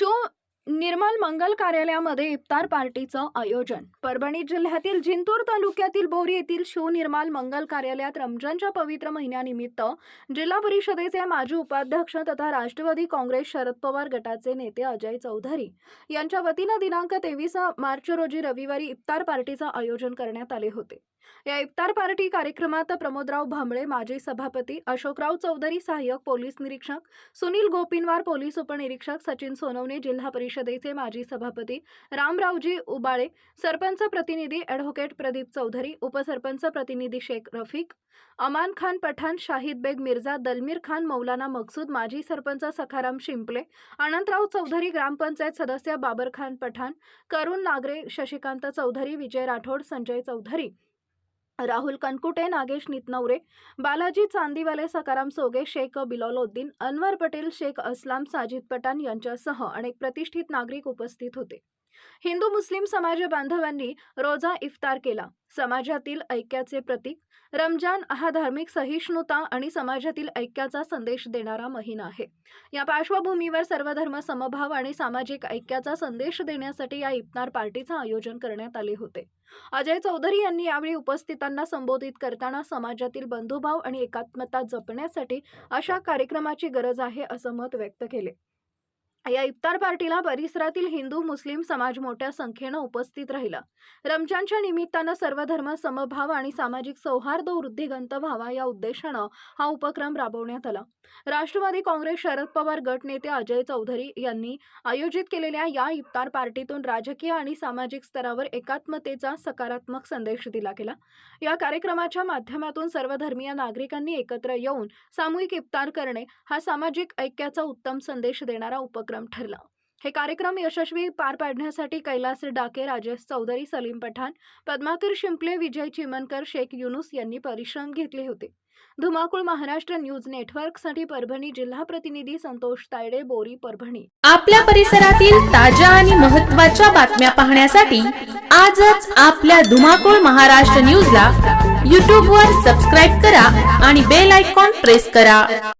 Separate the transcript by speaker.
Speaker 1: show निर्मल मंगल कार्यालयामध्ये इफ्तार पार्टीचं आयोजन. परभणी जिल्ह्यातील जिंतूर तालुक्यातील बोरी येथील शिवनिर्माल मंगल कार्यालयात रमजानच्या पवित्र महिन्यानिमित्त जिल्हा परिषदेचे माजी उपाध्यक्ष तथा राष्ट्रवादी काँग्रेस शरद पवार गटाचे नेते अजय चौधरी यांच्या वतीनं दिनांक तेवीस मार्च रोजी रविवारी इफ्तार पार्टीचं आयोजन करण्यात आले होते. या इफ्तार पार्टी कार्यक्रमात प्रमोदराव भांबळे माजी सभापती अशोकराव चौधरी सहाय्यक पोलीस निरीक्षक सुनील गोपिनवार पोलीस उपनिरीक्षक सचिन सोनवणे जिल्हा परिषद परिषदेचे माजी सभापती रामरावजी उबाळे सरपंच प्रतिनिधी ॲडव्होकेट प्रदीप चौधरी उपसरपंच प्रतिनिधी शेख रफिक अमान खान पठाण शाहिद बेग मिर्झा दलमीर खान मौलाना मकसूद माजी सरपंच सखाराम शिंपले अनंतराव चौधरी ग्रामपंचायत सदस्य बाबर खान पठाण करुण नागरे शशिकांत चौधरी विजय राठोड संजय चौधरी राहुल कनकुटे नागेश नितनवरे बालाजी चांदीवाले सकाराम सोगे शेख बिलालोद्दीन अनवर पटेल शेख असलाम साजिद पठाण यांच्यासह अनेक प्रतिष्ठित नागरिक उपस्थित होते. हिंदू मुस्लिम समाज बांधवांनी रोजा इफ्तार केला. समाजातील ऐक्याचे प्रतीक रमजान हा धार्मिक सहिष्णुता आणि समाजातील ऐक्याचा संदेश देणारा महिना आहे. या पार्श्वभूमीवर सर्वधर्म समभाव आणि सामाजिक ऐक्याचा संदेश देण्यासाठी या इफ्तार पार्टीचं आयोजन करण्यात आले होते. अजय चौधरी यांनी यावेळी उपस्थितांना संबोधित करताना समाजातील बंधुभाव आणि एकात्मता जपण्यासाठी अशा कार्यक्रमाची गरज आहे असं मत व्यक्त केले. या इफ्तार पार्टीला परिसरातील हिंदू मुस्लिम समाज मोठ्या संख्येनं उपस्थित राहिला. रमजानच्या निमित्तानं सर्व धर्म समभाव आणि सामाजिक सौहार्द वृद्धिगंत व्हावा या उद्देशानं हा उपक्रम राबवण्यात आला. राष्ट्रवादी काँग्रेस शरद पवार गट नेते अजय चौधरी यांनी आयोजित केलेल्या या इफ्तार पार्टीतून राजकीय आणि सामाजिक स्तरावर एकात्मतेचा सकारात्मक संदेश दिला गेला. या कार्यक्रमाच्या माध्यमातून सर्व धर्मीय नागरिकांनी एकत्र येऊन सामूहिक इफ्तार करणे हा सामाजिक ऐक्याचा उत्तम संदेश देणारा उपक्रम ठरला. हे कार्यक्रम यशस्वी पार पाडण्यासाठी कैलास डाके राजेश चौधरी सलीम पठाण पद्माकर शिंपले विजय चिमनकर शेख युनुस यांनी परिश्रम घेतले होते. धुमाकूळ महाराष्ट्र न्यूज नेटवर्कसाठी परभणी जिल्हा प्रतिनिधी संतोष तायडे बोरी परभणी.
Speaker 2: आपल्या परिसरातील ताज्या आणि महत्त्वाच्या बातम्या पाहण्यासाठी आजच आपल्या धुमाकूळ महाराष्ट्र न्यूजला यूट्यूबवर सबस्क्राईब करा आणि बेल आयकॉन प्रेस करा.